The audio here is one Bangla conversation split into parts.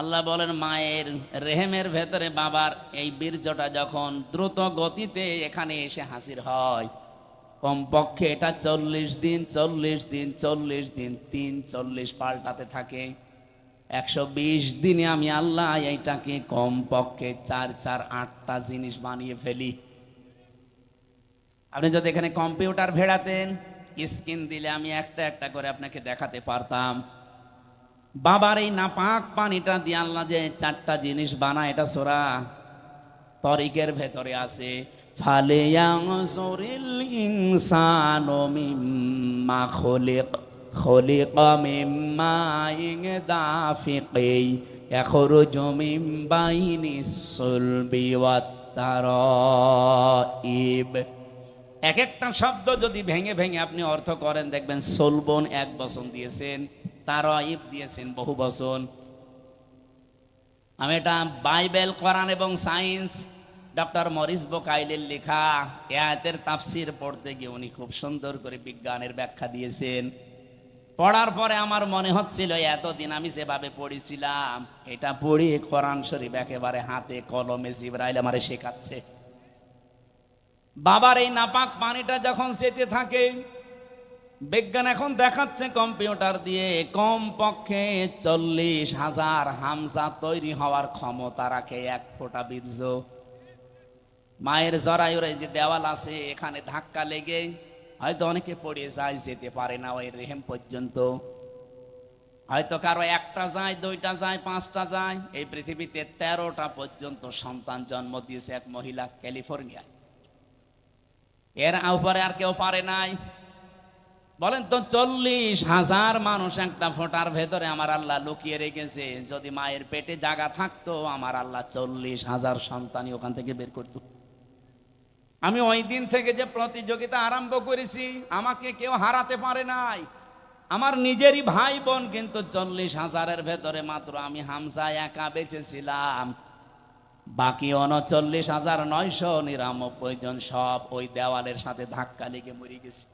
আল্লাহ বলেন, মায়ের রেহেমের ভেতরে বাবার এই বীর্যটা যখন দ্রুত গতিতে এখানে এসে হাসির হয়, কমপক্ষে এটা চল্লিশ দিন চল্লিশ দিন চল্লিশ দিন, তিন চল্লিশ পাল্টাতে থাকে। একশো বিশ দিনে আমি আল্লাহ এইটাকে কমপক্ষে চার চার, আটটা জিনিস বানিয়ে ফেলি। আপনি যদি এখানে কম্পিউটার ভেড়াতেন, স্ক্রিন দিলে আমি একটা একটা করে আপনাকে দেখাতে পারতাম। বাবার এই নাপাক পানিটা দিয়ে আল্লাহ যে চারটা জিনিস বানায়, এটা সোরা তরিকের ভেতরে আছে। ফালে এক একটা শব্দ যদি ভেঙে ভেঙে আপনি অর্থ করেন, দেখবেন সোলবন এক বচন দিয়েছেন। তারাইব দিয়েছেন বহু বচন। আমি এটা বাইবেল, কোরআন এবং সায়েন্স, ডক্টর মরিস বোকাইলের লেখা, এ আয়াতের তাফসির পড়তে গিয়ে উনি খুব সুন্দর করে বিজ্ঞানের ব্যাখ্যা দিয়েছেন। পড়ার পরে আমার মনে হচ্ছিল, এতদিন আমি যেভাবে পড়েছিলাম, এটা পড়ি কোরআন শরীফ একেবারে হাতে কলমে জিব্রাইল আমারে শেখাচ্ছে। বাবার এই নাপাক পানিটা যখন যেতে থাকে বিজ্ঞান এখন দেখাচ্ছে কম্পিউটার দিয়ে। কম পক্ষে চল্লিশ হাজার হামজা তৈরি হওয়ার ক্ষমতা রাখে এক ফোঁটা বীর্য। মায়ের জরায়ুর যে দেওয়াল আছে, এখানে ধাক্কা লেগে হয়তো অনেকে পড়ে যায়, যেতে পারে না ওই রেহেম পর্যন্ত। হয়তো কারও একটা যায়, দুইটা যায়, পাঁচটা যায়। এই পৃথিবীতে তেরোটা পর্যন্ত সন্তান জন্ম দিয়েছে এক মহিলা ক্যালিফোর্নিয়ায়। এর উপরে আর কেউ পারে নাই। বলেন তো চল্লিশ হাজার মানুষ একটা ফোঁটার ভেতরে আমার আল্লাহ লুকিয়ে রেখেছে। যদি মায়ের পেটে জায়গা থাকতো, আমার আল্লাহ চল্লিশ হাজার সন্তানই ওখান থেকে বের করত। আমি ওই দিন থেকে যে প্রতিযোগিতা আরম্ভ করেছি, আমাকে কেউ হারাতে পারে নাই। আমার নিজেরই ভাই বোন, কিন্তু চল্লিশ হাজারের ভেতরে মাত্র আমি হামসা একা বেঁচেছিলাম। বাকি উনচল্লিশ হাজার নয়শো নিরানব্বই জন সব ওই দেওয়ালের সাথে ধাক্কা লেগে মরে গেছে।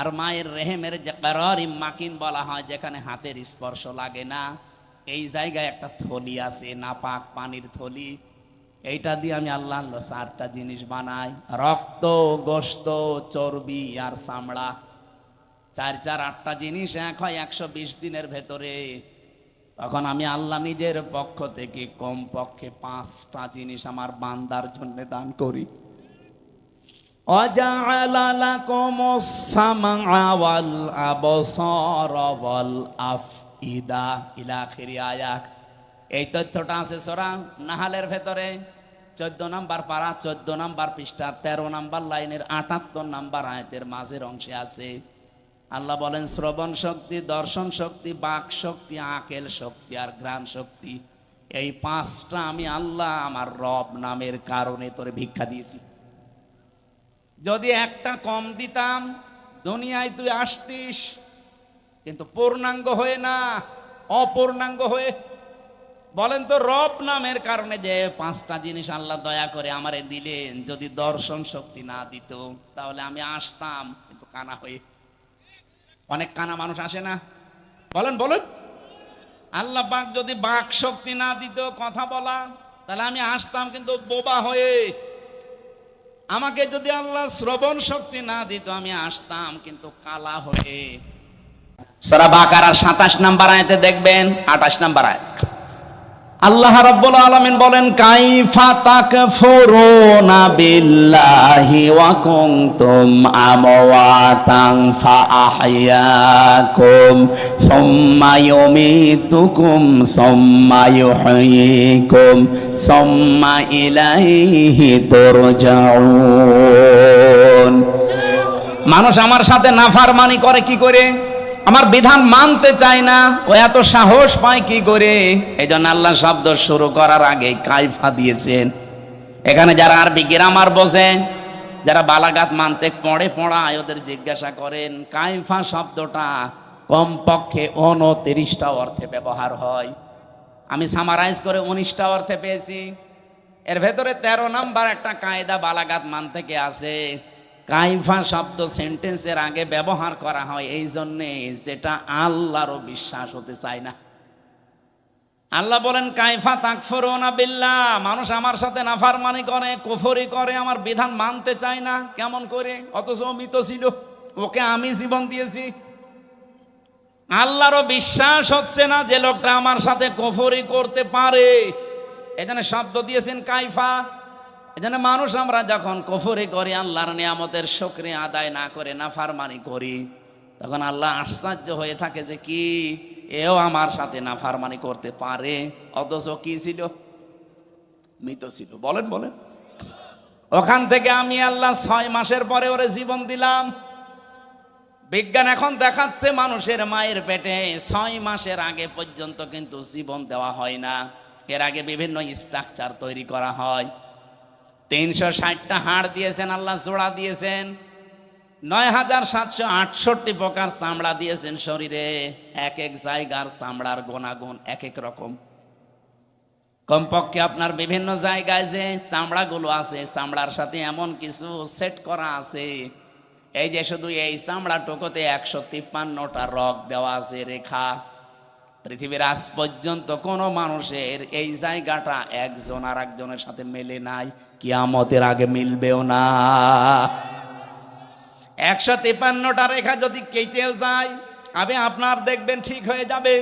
আর মায়ের রেহেমের যে কারারি মাকিন বলা হয়, যেখানে হাতের স্পর্শ লাগে না, এই জায়গায় একটা থলি আছে, নাপাক পানির থলি। এইটা দিয়ে আমি আল্লাহ চারটা জিনিস বানাই। রক্ত গোস্ত চর্বি আর চামড়া। চার চার, আটটা জিনিস এক হয় একশো বিশ দিনের ভেতরে। তখন আমি আল্লাহ নিজের পক্ষ থেকে কম পক্ষে পাঁচটা জিনিস আমার বান্দার জন্য দান করি। وجعل لكم السمع والأبصار والأفئدة إلى آخر আয়াত এই তথ্যটা আছে সোরা নাহালের ভেতরে চোদ্দ নাম্বার পারা চোদ্দ নাম্বার পৃষ্ঠা তেরো নাম্বার লাইনের আটাত্তর নাম্বার আয়াতের মাঝের অংশে আছে আল্লাহ বলেন শ্রবণ শক্তি দর্শন শক্তি বাক শক্তি আকেল শক্তি আর ঘ্রাণ শক্তি এই পাঁচটা আমি আল্লাহ আমার রব নামের কারণে তোরে ভিক্ষা দিয়েছি যদি একটা কম দিতাম, দুনিয়ায় তুই আসতিস। কিন্তু পূর্ণাঙ্গ হয়ে না, অপূর্ণাঙ্গ হয়ে। বলেন তো রব নামের কারণে যে পাঁচটা জিনিস আল্লাহ দয়া করে আমারে দিলেন, যদি দর্শন শক্তি না দিত, তাহলে আমি আসতাম, কিন্তু কানা হয়ে। অনেক কানা মানুষ আসে না। বলেন বলেন। আল্লাহ পাক যদি বাক শক্তি না দিত কথা বলা, তাহলে আমি আসতাম, কিন্তু বোবা হয়ে। আমাকে যদি আল্লাহ শ্রবণ শক্তি না দিত, আমি আসতাম কিন্তু কালা হয়ে। সারা বাকার সাতাশ নাম্বার আয়তে দেখবেন, আঠাশ নাম্বার আয়াত। আল্লাহ রাব্বুল আলামিন বলেন, কাইফা তাকফুরুনা বিল্লাহি ওয়া কুনতুম আমওয়াতান ফাআহইয়াকুম সুম্মা ইউমীতুকুম সুম্মা ইউহয়ীকুম সুম্মা ইলাইহি তুরজাউন. মানুষ আমার সাথে নাফারমানি করে কি করে? আমার বিধান মানতে চায় না। ও এত সাহস পায় কি করে? এই জন্য আল্লাহ শব্দ শুরু করার আগে কাইফা দিয়েছেন। এখানে যারা আরবি গ্রামার বোঝেন যারা বালাগাত মানতে পড়ে পড়ায় ওদের জিজ্ঞাসা করেন কাইফা শব্দটা কমপক্ষে উনতিরিশটা অর্থে ব্যবহার হয়। আমি সামারাইজ করে উনিশটা অর্থে পেয়েছি। এর ভেতরে তেরো নাম্বার একটা কায়দা বালাগাত মান থেকে আছে। কাইফা শব্দ সেন্টেন্সের আগে ব্যবহার করা হয়, এই জন্যে যেটা আল্লাহরও বিশ্বাস হতে চায় না। আল্লাহ বলেন, কাইফা তাকফুরুনা বিল্লাহ, মানুষ আমার সাথে নাফারমানি করে, কুফরি করে, আমার বিধান মানতে চায় না, কেমন করে? অথচ ও মৃত ছিল, ওকে আমি জীবন দিয়েছি। আল্লাহরও বিশ্বাস হচ্ছে না যে লোকটা আমার সাথে কুফরি করতে পারে। এখানে শব্দ দিয়েছেন কাইফা। এখানে মানুষ আমরা যখন কফরি করি, আল্লাহর নিয়ামতের শুকরিয়া আদায় না করে, নাফারমানি করি, তখন আল্লাহ আশ্চর্য হয়ে থাকে যে কি? এও আমার সাথে নাফারমানি করতে পারে, অথচ কি ছিল? মৃত ছিল। বলেন বলেন। ওখান থেকে আমি আল্লাহ ছয় মাসের পরে ওরে জীবন দিলাম। বিজ্ঞান এখন দেখাচ্ছে মানুষের মায়ের পেটে ছয় মাসের আগে পর্যন্ত কিন্তু জীবন দেওয়া হয় না। এর আগে বিভিন্ন স্ট্রাকচার তৈরি করা হয়। তিনশো ষাটটা হাড় দিয়েছেন, আল্লাহ জোড়া দিয়েছেন। নয় হাজার সাতশো আটষট্টি প্রকার চামড়া দিয়েছেন শরীরে। এক এক জায়গার চামড়ার গুণাগুণ এক এক রকম। কমপক্ষে আপনার বিভিন্ন জায়গায় যে চামড়াগুলো আছে, চামড়ার সাথে এমন কিছু সেট করা আছে। এই যে শুধু এই চামড়া টুকোতে একশো তিপ্পান্নটা রক দেওয়া আছে, রেখা। পৃথিবীর আজ পর্যন্ত কোনো মানুষের এই জায়গাটা একজন আর একজনের সাথে মেলে নাই। কিয়ামতের আগে মিলবেও না। একশো তেপান্নটা রেখা যদি কেটেও যায়, আবে আপনার দেখবেন ঠিক হয়ে যাবে।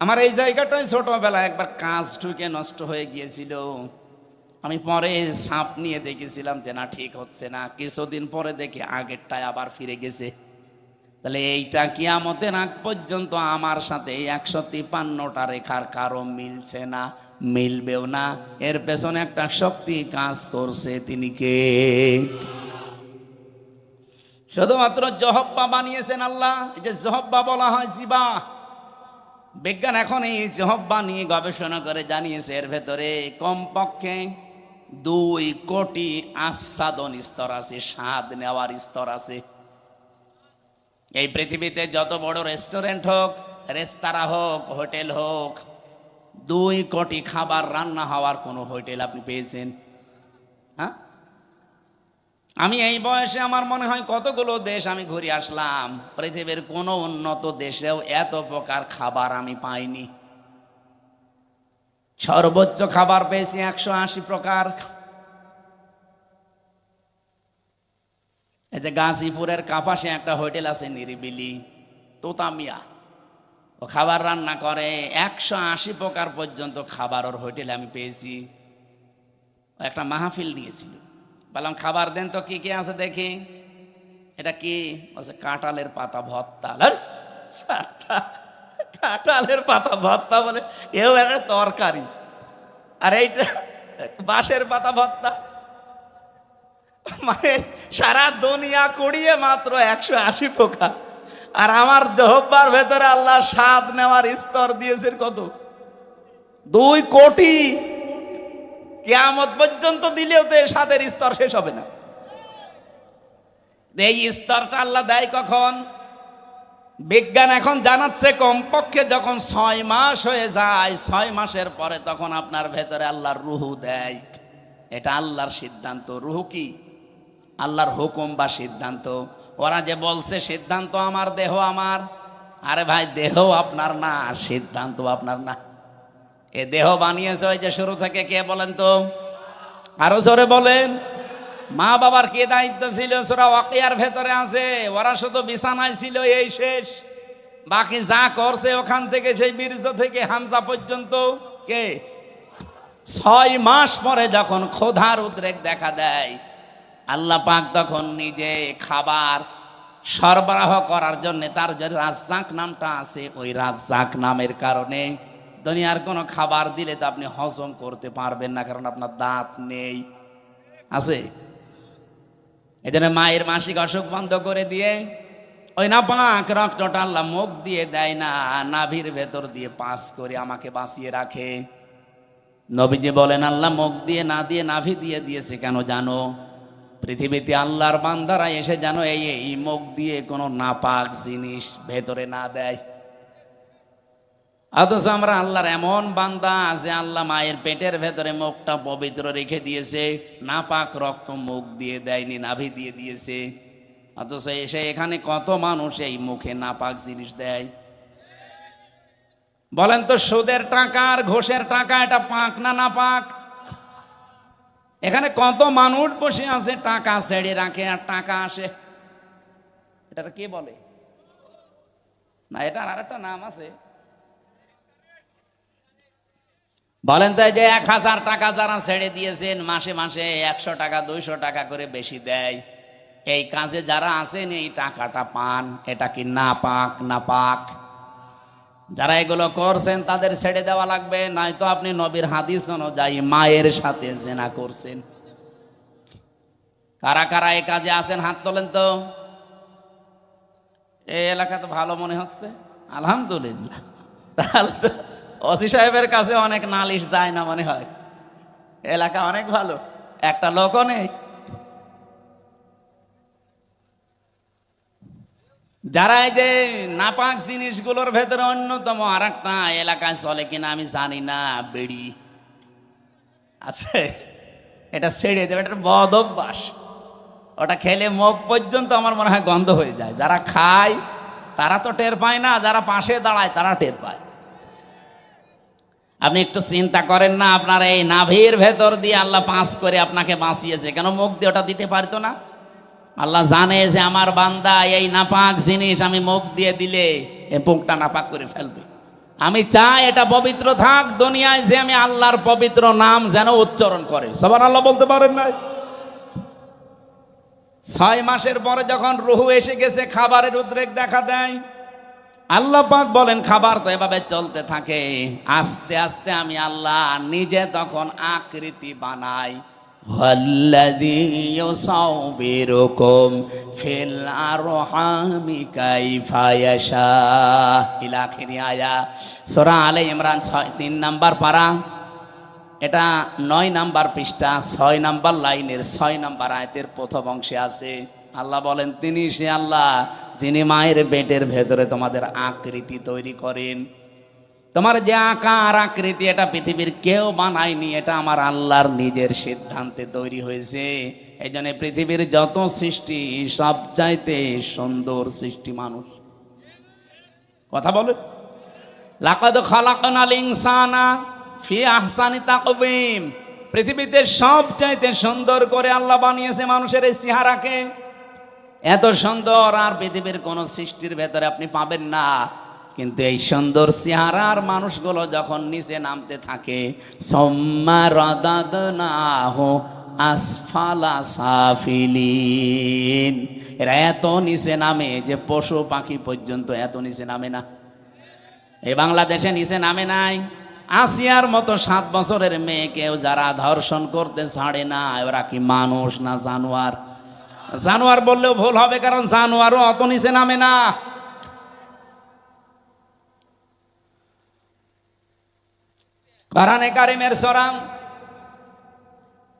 আমার এই জায়গাটাই ছোটবেলায় একবার কাজ ঢুকে নষ্ট হয়ে গিয়েছিল। আমি পরে সাপ নিয়ে দেখেছিলাম যে না, ঠিক হচ্ছে না। কিছুদিন পরে দেখি আগেরটায় আবার ফিরে গেছে। তাহলে এইটা কিয়ামতের আগ পর্যন্ত আমার সাথে একশো তিপান্নটা রেখার কারও মিলছে না, মিলবেও না। এর পেছনে একটা শক্তি কাজ করছে, তিনি কে? শুধুমাত্র জহব্বা বানিয়েছেন আল্লাহ যে জহব্বা বলা হয় জিবা। বিজ্ঞান এখন এই জহব্বা নিয়ে গবেষণা করে জানিয়েছে, এর ভেতরে কমপক্ষে দুই কোটি আস্বাদন স্তর আছে, স্বাদ নেওয়ার স্তর আছে। এই পৃথিবীতে যত বড় রেস্টুরেন্ট হোক রেস্তারা হোক, হোটেল হোক, দুই কোটি খাবার রান্না হওয়ার কোনো হোটেল আপনি পেয়েছেন? হ্যাঁ? আমি এই বয়সে আমার মনে হয় কতগুলো দেশ আমি ঘুরে আসলাম, পৃথিবীর কোনো উন্নত দেশেও এত প্রকার খাবার আমি পাইনি। সর্বোচ্চ খাবার পেয়েছি একশো আশি প্রকার। যে গাজীপুরের কাপাসে একটা হোটেল আছে নিরিবিলি, তোতামিয়া। ও খাবার রান্না করে, একশো আশি প্রকার পর্যন্ত খাবার ওর হোটেলে আমি পেয়েছি। একটা মাহফিল নিয়েছিল বললাম, খাবার দেন তো, কি কি আছে দেখি? এটা কি? বলছে, কাঁঠালের পাতা ভত্তা কাঁঠালের পাতা ভত্তা বলে এও একটা তরকারি। আর এইটা বাঁশের পাতা ভত্তা মানে সারা দুনিয়া কুড়িয়ে মাত্র একশো আশি পোকা। আর আমার দেহব্বার ভেতরে আল্লাহ স্বাদ নেওয়ার স্তর দিয়েছেন কত? দুই কোটি। কেয়ামত পর্যন্ত দিলেও তো স্বাদের স্তর শেষ হবে না। এই স্তরটা আল্লাহ দেয় কখন? বিজ্ঞান এখন জানাচ্ছে কমপক্ষে যখন ছয় মাস হয়ে যায়, ছয় মাসের পরে তখন আপনার ভেতরে আল্লাহর রুহু দেয়। এটা আল্লাহর সিদ্ধান্ত। রুহু কি? আল্লাহর হুকুম বা সিদ্ধান্ত। ওরা যে বলছে, সিদ্ধান্ত আমার, দেহ আমার। আরে ভাই, দেহ আপনার না, সিদ্ধান্ত আপনার না। এ দেহ বানিয়েছে ওই যে শুরু থেকে, কে বলেন তো? আরও জোরে বলেন। মা বাবার কে দায়িত্ব ছিল? সোরা ওয়াকিয়ার ভেতরে আছে। ওরা শুধু বিছানায় ছিল, এই শেষ। বাকি যা করছে ওখান থেকে, সেই বীর্য থেকে হামজা পর্যন্ত, কে? ছয় মাস পরে যখন ক্ষোধার উদ্রেক দেখা দেয় আল্লাহ পাক তখন নিজে খাবার সরবরাহ করার জন্য তার যে রাজ্জাক নামটা আছে, ওই রাজ্জাক নামের কারণে দুনিয়ার কোনো খাবার দিলে তো আপনি হজম করতে পারবেন না, কারণ আপনার দাঁত নেই। আছে? এই জন্য মায়ের মাসিক অসুখ বন্ধ করে দিয়ে ওই না পাক রক্তটা আল্লাহ মুখ দিয়ে দেয় না, নাভির ভেতর দিয়ে পাস করে আমাকে বাঁচিয়ে রাখে। নবীজি বলেন, আল্লাহ মুখ দিয়ে, না দিয়ে, নাভি দিয়ে দিয়েছে কেন জানো? পৃথিবীতে আল্লাহর বান্দারা এসে এই এই মুখ দিয়ে কোনো নাপাক জিনিস ভেতরে না দেয়। অথচ আমরা আল্লাহর এমন বান্দা যে আল্লাহ মায়ের পেটের ভেতরে মুখটা পবিত্র রেখে দিয়েছে, নাপাক রক্ত মুখ দিয়ে দেয়নি, নাভি দিয়ে দিয়েছে। অথচ এসে এখানে কত মানুষ এই মুখে নাপাক জিনিস দেয়। বলেন তো, সুদের টাকা আর ঘোষের টাকা, এটা পাক না না পাক এখানে কত মানুষ বসে আছে, টাকা ছেড়ে রাখে আর টাকা আসে। এটা কে বলে? না এটার আর একটা নাম আছে। বলেন তো যে এক হাজার টাকা যারা ছেড়ে দিয়েছেন, মাসে মাসে একশো টাকা, দুইশো টাকা করে বেশি দেয়। এই কাজে যারা আছেন, এই টাকাটা পান। এটা কি না পাক না পাক যারা এগুলো করছেন, তাদের ছেড়ে দেওয়া লাগবে, নয়তো আপনি নবীর হাদিস অনুযায়ী মায়ের সাথে জেনা করছেন। কারা কারা এ কাজে আছেন হাত তোলেন তো। এই এলাকা তো ভালো মনে হচ্ছে। আলহামদুলিল্লাহ। তাহলে তো ওসি সাহেবের কাছে অনেক নালিশ যায় না মনে হয়। এলাকা অনেক ভালো। একটা লোকও নেই। যারা এই যে নাপাক জিনিসগুলোর ভেতরে অন্যতম আর একটা এলাকায় চলে কিনা আমি জানি না, বেড়ি। আছে? এটা ছেড়ে দেবে, এটা বদ অভ্যাস। ওটা খেলে মুখ পর্যন্ত আমার মনে হয় গন্ধ হয়ে যায়। যারা খায়, তারা তো টের পায় না, যারা পাশে দাঁড়ায়, তারা টের পায়। আপনি একটু চিন্তা করেন না, আপনার এই নাভির ভেতর দিয়ে আল্লাহ পাস করে আপনাকে বাঁচিয়েছে। কেন মুখ দিয়ে ওটা দিতে পারতো না? আল্লাহ জানে যে আমার বান্দা এই নাপাক জিনিস আমি মুখ দিয়ে দিলে এ মুখটা নাপাক করে ফেলবে। আমি চাই এটা পবিত্র থাক দুনিয়ায় যে আমি আল্লাহর পবিত্র নাম যেন উচ্চারণ করে। সবার আল্লাহ বলতে পারেন না ছয় মাসের পরে যখন রুহু এসে গেছে, খাবারের উদ্রেক দেখা দেয়। আল্লাহ পাক বলেন, খাবার তো এভাবে চলতে থাকে। আস্তে আস্তে আমি আল্লাহ নিজে তখন আকৃতি বানাই। والذي يصوركم في الأرحام كيف يشاء إلى آخر آية সূরা আলে ইমরান ছয় তিন নাম্বার পারা এটা নয় নাম্বার পৃষ্ঠা ছয় নাম্বার লাইনের ছয় নাম্বার আয়তের প্রথম অংশে আছে আল্লাহ বলেন তিনি সে আল্লাহ যিনি মায়ের পেটের ভেতরে তোমাদের আকৃতি তৈরি করেন তোমার যে আকার আকৃতি, এটা পৃথিবীর কেউ বানায়নি, এটা আমার আল্লাহর নিজের সিদ্ধান্তে তৈরি হয়েছে। এই জন্য পৃথিবীর যত সৃষ্টি, সব চাইতে সুন্দর সৃষ্টি মানুষ। কথা বলে লাকাদ খালাকানাল ইনসানা ফি আহসানি তাকবীম পৃথিবীতে সব চাইতে সুন্দর করে আল্লাহ বানিয়েছে মানুষের এই চেহারাকে। এত সুন্দর আর পৃথিবীর কোন সৃষ্টির ভেতরে আপনি পাবেন না। কিন্তু এই সুন্দর চেহারার মানুষগুলো যখন নিচে নামতে থাকে আসফালা সাফিলিন। এরা এত নিচে নামে যে পশু পাখি পর্যন্ত এত নিচে নামে না। এই বাংলাদেশে নিচে নামে নাই। আসিয়ার মতো সাত বছরের মেয়েকেও যারা ধর্ষণ করতে ছাড়ে না ওরা কি মানুষ না জানোয়ার? জানোয়ার বললেও ভুল হবে, কারণ জানোয়ারও অত নিচে নামে না। কোরআনে কারিমের সরাম।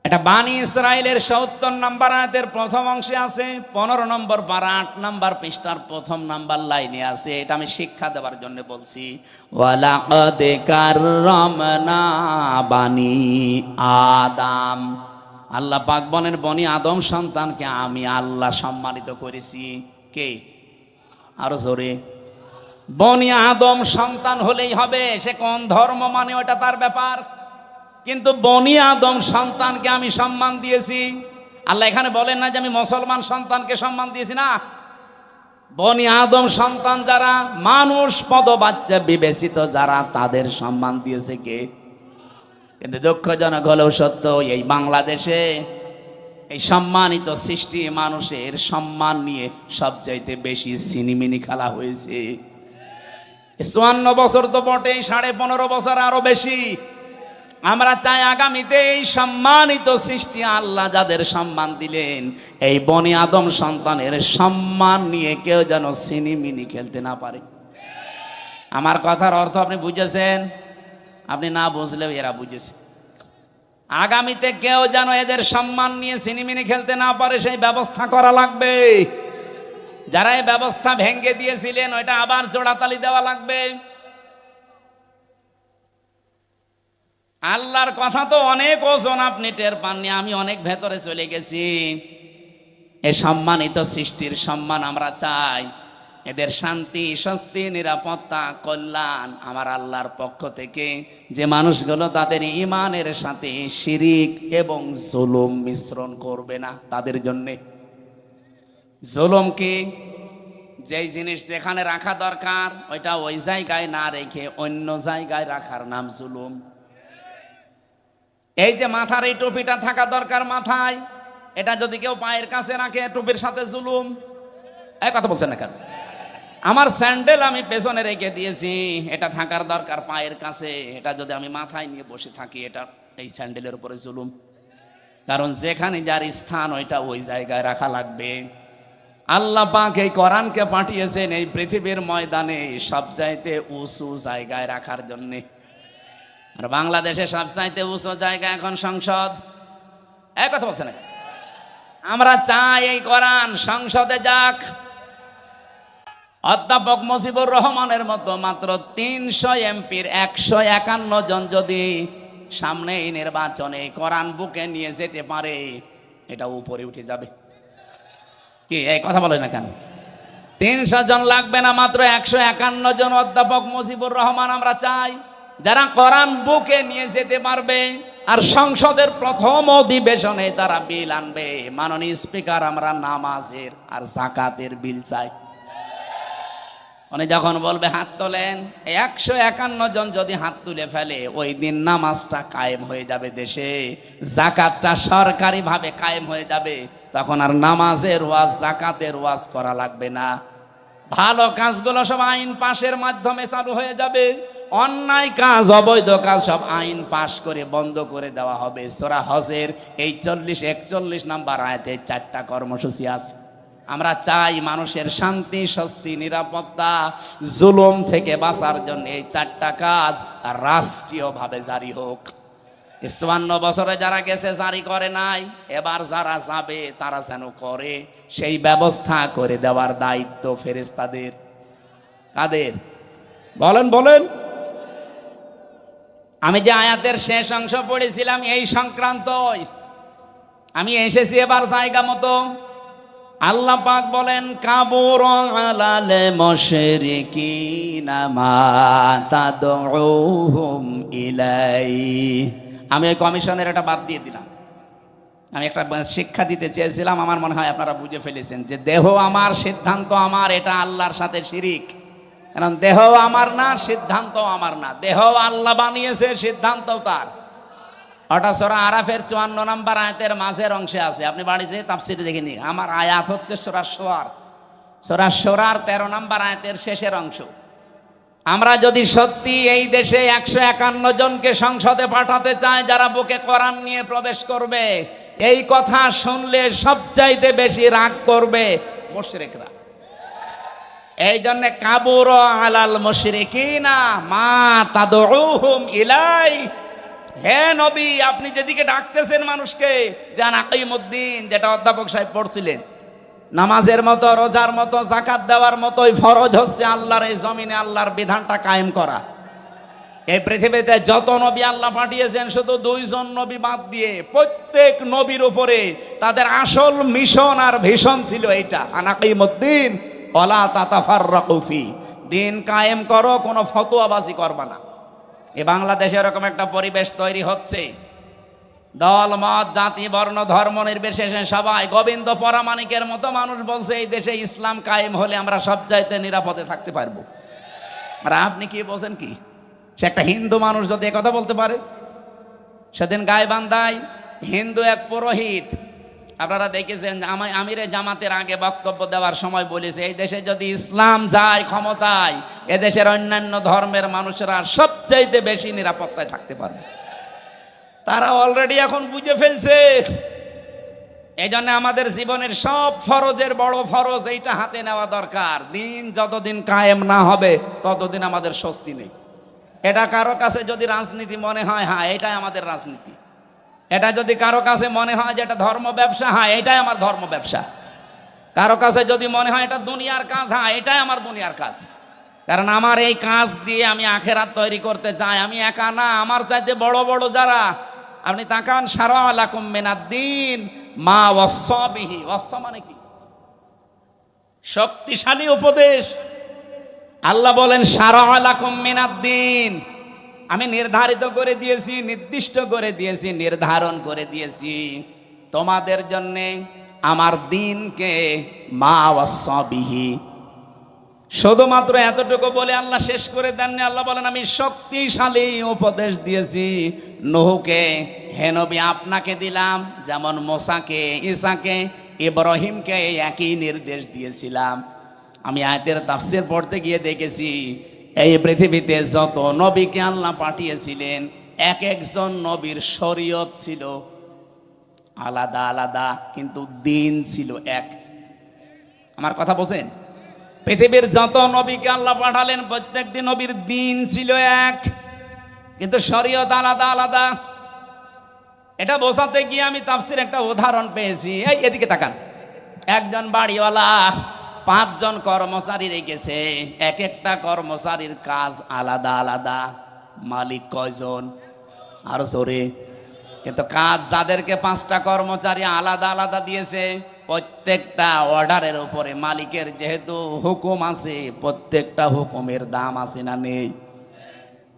এটা বানি ইসরায়েলের সত্তর নাম্বার আয়াতের প্রথম অংশে আছে, পনেরো নম্বর বারা, আট নাম্বার পৃষ্ঠার প্রথম নাম্বার লাইনে আছে, এটা আমি শিক্ষা দেওয়ার জন্য বলছি। আদাম। আল্লাহ পাক বলেন, বনি আদম সন্তানকে আমি আল্লাহ সম্মানিত করেছি। কে? আরও জোরে। বনি আদম সন্তান হলেই হবে, সে কোন ধর্ম মানে ওটা তার ব্যাপার। কিন্তু বনি আদম সন্তানকে আমি সম্মান দিয়েছি। আল্লাহ এখানে বলেন না যে আমি মুসলমান সন্তানকে সম্মান দিয়েছি না। বনি আদম সন্তান যারা, মানুষ পদ বাচ্চা বিবেচিত যারা, তাদের সম্মান দিয়েছে কে? কিন্তু দুঃখজনক হলেও সত্য, এই বাংলাদেশে এই সম্মানিত সৃষ্টি মানুষের সম্মান নিয়ে সবচাইতে বেশি সিনিমিনি খেলা হয়েছে। চুয়ান্ন বছর তো বটেই, সাড়ে পনেরো বছর আরও বেশি। আমরা চাই আগামীতে এই সম্মানিত সৃষ্টি আল্লাহ যাদের সম্মান দিলেন, এই বনি আদম সন্তানের সম্মান নিয়ে কেউ যেন সিনিমিনি খেলতে না পারে। আমার কথার অর্থ আপনি বুঝেছেন? আপনি না বুঝলেও এরা বুঝেছে। আগামীতে কেউ যেন এদের সম্মান নিয়ে সিনিমিনি খেলতে না পারে, সেই ব্যবস্থা করা লাগবে। যারা এই ব্যবস্থা ভেঙ্গে দিয়েছিলেন, ওইটা আবার জোড়াতালি দেওয়া লাগবে। আল্লাহর কথা তো অনেক ওজন আপনি টের পাননি, আমি অনেক ভেতরে চলে গেছি। এ সম্মানিত সৃষ্টির সম্মান আমরা চাই। এদের শান্তি, স্বস্তি, নিরাপত্তা, কল্যাণ আমার আল্লাহর পক্ষ থেকে। যে মানুষগুলো তাদের ইমানের সাথে শিরিক এবং জুলুম মিশ্রণ করবে না, তাদের জন্যে জুলুম কি যেই জিনিস যেখানে রাখা দরকার, ওইটা ওই জায়গায় না রেখে অন্য জায়গায় রাখার নাম জুলুম। এই যে মাথার এই টুপিটা থাকা দরকার মাথায়, এটা যদি কেউ পায়ের কাছে রাখে, টুপির সাথে জুলুম। এই কথা বলছেন না কেন? আমার স্যান্ডেল আমি পেছনে রেখে দিয়েছি, এটা থাকার দরকার পায়ের কাছে, এটা যদি আমি মাথায় নিয়ে বসে থাকি, এটা এই স্যান্ডেলের উপরে জুলুম। কারণ যেখানে যার স্থান, ওইটা ওই জায়গায় রাখা লাগবে। আল্লাহ পাক এই কোরআনকে পাঠিয়েছেন এই পৃথিবীর ময়দানে সব চাইতে উঁচু জায়গায় রাখার জন্যে। আর বাংলাদেশে সবচাইতে উঁচু জায়গা এখন সংসদ। এক কথা বলছেন? আমরা চাই এই কোরআন সংসদে যাক। অধ্যাপক মুজিবুর রহমানের মতো মাত্র তিনশো এমপির একশো একান্ন জন যদি সামনে এই নির্বাচনে কোরআন বুকে নিয়ে যেতে পারে, এটা উপরে উঠে যাবে। কি? এই কথা বলে না কেন? তিনশো জন লাগবে না মাত্র একশো একান্ন জন অধ্যাপক মুজিবুর রহমান আমরা চাই। যারা কোরআন বুকে নিয়ে যেতে পারবে আর সংসদের প্রথম অধিবেশনে তারা বিল আনবে। মাননীয় স্পিকার, আমরা নামাজের আর জাকাতের বিল চাই। উনি যখন বলবে, হাত তোলেন। একশো একান্ন জন যদি হাত তুলে ফেলে, ওই দিন নামাজটা কায়েম হয়ে যাবে দেশে। জাকাতটা সরকারিভাবে কায়েম হয়ে যাবে। তখন আর নামাজের ওয়াজ, জাকাতের ওয়াজ করা লাগবে না। ভালো কাজগুলো সব আইন পাশের মাধ্যমে চালু হয়ে যাবে। অন্যায় কাজ, অবৈধ কাজ সব আইন পাশ করে বন্ধ করে দেওয়া হবে। সোরা হজের এই চল্লিশ, একচল্লিশ নাম্বার আয়তে চারটা কর্মসূচি আছে। আমরা চাই মানুষের শান্তি, স্বস্তি, নিরাপত্তা, জুলুম থেকে বাঁচার জন্য এই চারটা কাজ রাষ্ট্রীয়ভাবে জারি হোক। চুয়ান্ন বছরে যারা গেছে, জারি করে নাই, এবার যারা যাবে, তারা যেন করে সেই ব্যবস্থা করে দেওয়ার দায়িত্ব ফেরেস্তাদের কাদের? বলেন বলেন। আমি যে আয়াতের শেষ অংশ পড়েছিলাম, এই সংক্রান্তই। আমি এসেছি এবার জায়গা মতো। আল্লাহ পাক বলেন, কাবুর আলালে মুশরিকিনা মা তাদউহুম ইলাই। আমি ওই কমিশনের এটা বাদ দিয়ে দিলাম। আমি একটা শিক্ষা দিতে চেয়েছিলাম, আমার মনে হয় আপনারা বুঝে ফেলেছেন যে দেহ আমার সিদ্ধান্ত আমার, এটা আল্লাহর সাথে শিরিক। কারণ দেহ আমার না, সিদ্ধান্ত আমার না। দেহ আল্লাহ বানিয়েছে সিদ্ধান্ত তার। ওটা সোরা আরাফের চুয়ান্ন নাম্বার আয়াতের মাঝের অংশে আছে। আপনি বাড়ি যেয়ে তাপসিতে দেখে নিন। আমার আয়াত হচ্ছে সোরা সোয়ার। সোরা সোরার তেরো নাম্বার আয়াতের শেষের অংশ। আমরা যদি সত্যি এই দেশে একশো একান্ন জনকে সংসদে পাঠাতে চাই, যারা বুকে কোরআন নিয়ে প্রবেশ করবে, এই কথা শুনলে সবচাইতে বেশি রাগ করবে মুশরিকরা। এই জন্য কাবুর আলাল মুশরিকিনা মা তাদউহুম ইলাই। হে নবী, আপনি যেদিকে ডাকতেছেন মানুষকে যান আকিমুদ্দিন, যেটা অধ্যাপক সাহেব পড়ছিলেন। নামাজের মতো, রোজার মতো, জাকাত দেওয়ার মতোই ফরজ হচ্ছে আল্লাহর, এই জমিনে আল্লাহর বিধানটা কায়েম করা। এই পৃথিবীতে যত নবী আল্লাহ পাঠিয়েছেন, শুধু দুইজন নবী বাদ দিয়ে প্রত্যেক নবীর উপরে তাদের আসল মিশন আর ভীষণ ছিল এইটা। আনাকিমুদ্দিন ওলা তাতাফার রকুফি দিন কায়েম করো, কোনো ফতোয়াবাজি করবা না। এ বাংলাদেশে এরকম একটা পরিবেশ তৈরি হচ্ছে। দল মত জাতি, বর্ণ, ধর্ম নির্বিশেষে সবাই গোবিন্দ পরামানিকের মতো মানুষ বলছে, এই দেশে ইসলাম কায়েম হলে আমরা সব চাইতে নিরাপদে থাকতে পারব। আর আপনি কি বলছেন কি? সে একটা হিন্দু মানুষ যদি কথা বলতে পারে? সেদিন গায়ে বান্দায় হিন্দু এক পুরোহিত, আপনারা দেখেছেন, আমি আমিরে জামাতের আগে বক্তব্য দেওয়ার সময় বলেছে, এই দেশে যদি ইসলাম যায় ক্ষমতায় এদেশের অন্যান্য ধর্মের মানুষরা সবচাইতে বেশি নিরাপত্তায় থাকতে পারবে। তারা অলরেডি এখন বুঝে ফেলছে। এই জন্য আমাদের জীবনের সব ফরজের বড় ফরজ এইটা হাতে নেওয়া দরকার। দিন যতদিন কায়েম না হবে, ততদিন আমাদের স্বস্তি নেই। এটা কারও কাছে যদি রাজনীতি মনে হয় হ্যাঁ এটাই আমাদের রাজনীতি। এটা যদি কারও কাছে মনে হয় যে এটা ধর্ম ব্যবসা হ্যাঁ এটাই আমার ধর্ম ব্যবসা। কারও কাছে যদি মনে হয় এটা দুনিয়ার কাজ হ্যাঁ এটাই আমার দুনিয়ার কাজ। কারণ আমার এই কাজ দিয়ে আমি আখেরাত তৈরি করতে চাই। আমি একা না, আমার চাইতে বড় বড় যারা আপনি তাকান, সারা আলাকুম দিন, মা ওয়াসবিহি ওয়াস মানে কি? শক্তিশালী উপদেশ। আল্লাহ বলেন, সারা আলাকুম দিন। আমি নির্ধারিত করে দিয়েছি, নির্দিষ্ট করে দিয়েছি, নির্ধারণ করে দিয়েছি। তোমাদের জন্যে আমার দিনকে মা ওয়াসবিহি শুধুমাত্র এতটুকু বলে আল্লাহ শেষ করে দেননি। আল্লাহ বলেন, আমি শক্তিশালী উপদেশ দিয়েছি। নহুকে হেনবি আপনাকে দিলাম। যেমন মোসাকে ঈসাকে ইব্রাহিমকে একই নির্দেশ দিয়েছিলাম। আমি আয়তের তাফসির পড়তে গিয়ে দেখেছি, এই পৃথিবীতে যত নবীকে আল্লাহ পাঠিয়েছিলেন, এক একজন নবীর শরীয়ত ছিল আলাদা আলাদা, কিন্তু দিন ছিল এক। আমার কথা বোঝেন? পৃথিবীর যত নবীকে আল্লাহ পাঠালেন, প্রত্যেকটি নবীর দিন ছিল এক। কিন্তু শরীয়ত আলাদা আলাদা। এটা বোঝাতে গিয়ে আমি তাফসির একটা উদাহরণ পেয়েছি। এই, এদিকে তাকান। একজন বাড়িওয়ালা পাঁচজন কর্মচারী রেখেছে। এক একটা কর্মচারীর কাজ আলাদা আলাদা। মালিক কয়জন? আরও জোরে। কিন্তু কাজ যাদেরকে পাঁচটা কর্মচারী আলাদা আলাদা দিয়েছে প্রত্যেকটা অর্ডারের উপরে মালিকের যেহেতু হুকুম আছে, প্রত্যেকটা হুকুমের দাম আছে না নেই?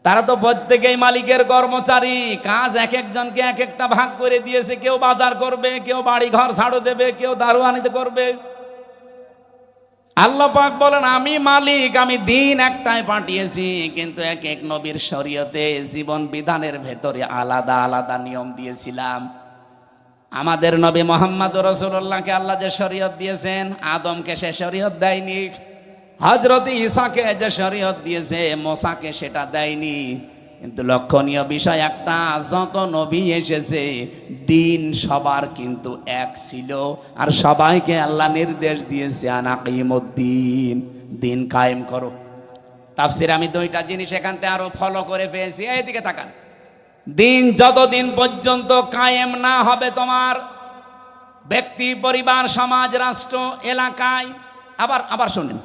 তারা তো প্রত্যেকেই মালিকের কর্মচারী। কাজ এক একজনকে এক একটা ভাগ করে দিয়েছে, কেউ বাজার করবে, কেউ বাড়ি ঘর ঝাড়ু দেবে, কেউ দারুয়ানিতে করবে। আল্লাহ পাক বলেন, আমি মালিক, আমি দিন একটাই পাঠিয়েছি, কিন্তু এক এক নবীর শরীয়তে জীবন বিধানের ভেতরে আলাদা আলাদা নিয়ম দিয়েছিলাম। আমাদের নবী মোহাম্মদ রসুল্লাহকে আল্লাহ যে শরীয়ত দিয়েছেন, আদমকে সে শরীয়ত দেয়নি হজরত ঈসাকে যে শরীয়ত দিয়েছে, মোসাকে সেটা দেয়নি। কিন্তু লক্ষণীয় বিষয় একটা, যত নবী এসেছে, দিন সবার কিন্তু এক ছিল। আর সবাইকে আল্লাহ নির্দেশ দিয়েছে আনাকিমুদ্দিন দিন কায়েম করো। তাফসির আমি দুইটা জিনিস এখান থেকে আরও ফলো করে পেয়েছি। এইদিকে তাকান। দিন যতদিন পর্যন্ত কায়েম না হবে তোমার, ব্যক্তি, পরিবার, সমাজ, রাষ্ট্র, এলাকায়, আবার আবার শুনেন,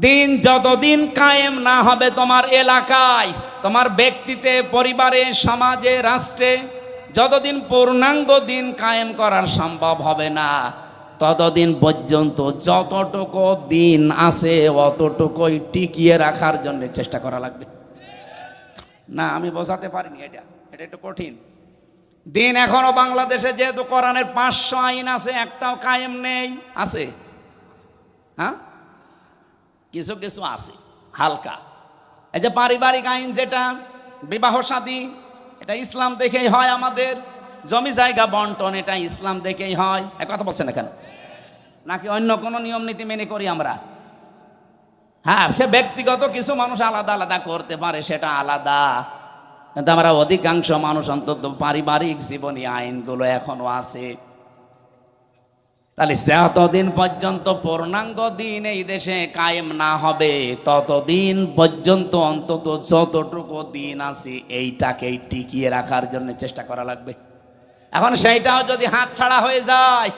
দিন যতদিন কায়েম না হবে তোমার এলাকায়, তোমার ব্যক্তিতে, পরিবারে, সমাজে, রাষ্ট্রে, যতদিন পূর্ণাঙ্গ দিন কায়েম করার সম্ভব হবে না, ততদিন পর্যন্ত যতটুকু দিন আছে, অতটুকুই টিকিয়ে রাখার জন্য চেষ্টা করা লাগবে। না, আমি বোঝাতে পারিনি এটা। এটা একটু কঠিন। দিন এখনও বাংলাদেশে যেহেতু কোরআনের পাঁচশো আইন আছে, একটাও কায়েম নেই। আছে? হ্যাঁ? কিছু কিছু আছে, হালকা। এই যে পারিবারিক আইন যেটা, বিবাহ শাদী এটা ইসলাম দেখেই হয় আমাদের। জমি জায়গা বন্টন, এটা ইসলাম দেখেই হয়। এ কথা বলছেন না কেন? নাকি অন্য কোনো নিয়ম নীতি মেনে করি আমরা? হ্যাঁ সে ব্যক্তিগত কিছু মানুষ আলাদা আলাদা করতে পারে, সেটা আলাদা। কিন্তু আমরা অধিকাংশ মানুষ অন্তত পারিবারিক জীবনী আইনগুলো এখনও আছে। তাহলে সে যতদিন পর্যন্ত পূর্ণাঙ্গ দিন এই দেশে কায়েম না হবে, ততদিন পর্যন্ত অন্তত যতটুকু দিন আছে এইটাকেই টিকিয়ে রাখার জন্য চেষ্টা করা লাগবে। এখন সেইটাও যদি হাত ছাড়া হয়ে যায়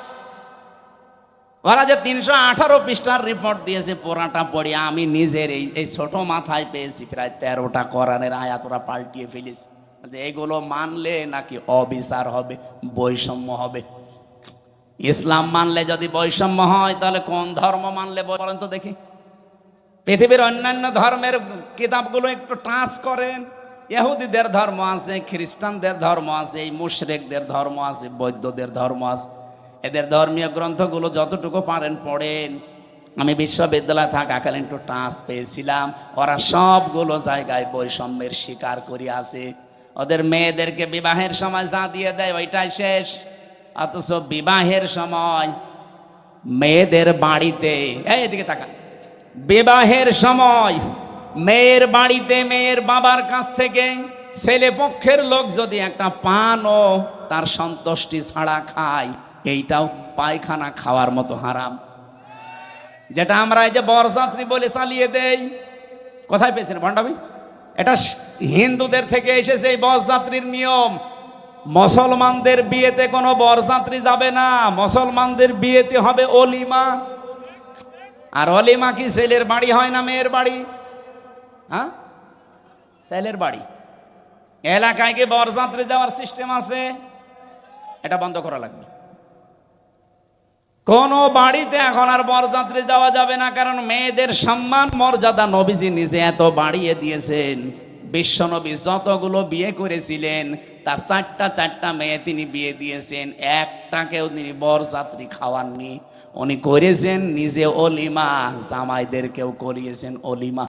ওরা যে তিনশো আঠারো পৃষ্ঠার রিপোর্ট দিয়েছে পোড়াটা পড়ে আমি নিজের এই এই ছোট মাথায় পেয়েছি, প্রায় তেরোটা কোরআনের আয়াত ওরা পাল্টিয়ে ফেলেছি। এগুলো মানলে নাকি অবিচার হবে, বৈষম্য হবে? ইসলাম মানলে যদি বৈষম্য হয়, তাহলে কোন ধর্ম মানলে বলেন তো দেখি। পৃথিবীর অন্যান্য ধর্মের কিতাবগুলো একটু টাচ করেন। ইহুদিদের ধর্ম আছে, খ্রিস্টানদের ধর্ম আছে, এই মুশরেকদের ধর্ম আছে, বৌদ্ধদের ধর্ম আছে। এদের ধর্মীয় গ্রন্থগুলো যতটুকু পারেন পড়েন। আমি বিশ্ববিদ্যালয়ে থাকাকালীন একটু টাচ পেয়েছিলাম। ওরা সবগুলো জায়গায় বৈষম্যের শিকার করি আছে ওদের মেয়েদেরকে বিবাহের সময় যা দিয়ে দেয় ওইটাই শেষ। অথচ বিবাহের সময় মেয়েদের বাড়িতে, এই এদিকে তাকান। বিবাহের সময় মেয়ের বাড়িতে মেয়ের বাবার কাছ থেকে ছেলে পক্ষের লোক যদি একটা পানও তার সন্তুষ্টি ছাড়া খায় এইটাও পায়খানা খাওয়ার মতো হারাম। যেটা আমরা এই যে বরযাত্রী বলে চালিয়ে দেই, কোথায় পেয়েছেন ভণ্ডামি? এটা হিন্দুদের থেকে এসেছে এই বরযাত্রীর নিয়ম। মুসলমানদের বিয়েতে কোনো বরযাত্রী যাবে না, মুসলমানদের বিয়েতে হবে অলিমা। আর অলিমা কি ছেলের বাড়ি হয় না মেয়ের বাড়ি? হ্যাঁ? ছেলের বাড়ি। এলাকায় কি বরযাত্রী যাওয়ার সিস্টেম আছে? এটা বন্ধ করা লাগবে। কোন বাড়িতে এখন আর বরযাত্রী যাওয়া যাবে না, কারণ মেয়েদের সম্মান, মর্যাদা নবীজি নিজে এত বাড়িয়ে দিয়েছেন। বিশ্বনবী যতগুলো বিয়ে করেছিলেন, তার চারটা চারটা মেয়ে তিনি বিয়ে দিয়েছেন একটাকেও তিনি বরযাত্রী খাওয়াননি। উনি করেছেন নিজে অলিমা, জামাইদেরকেও করিয়েছেন অলিমা।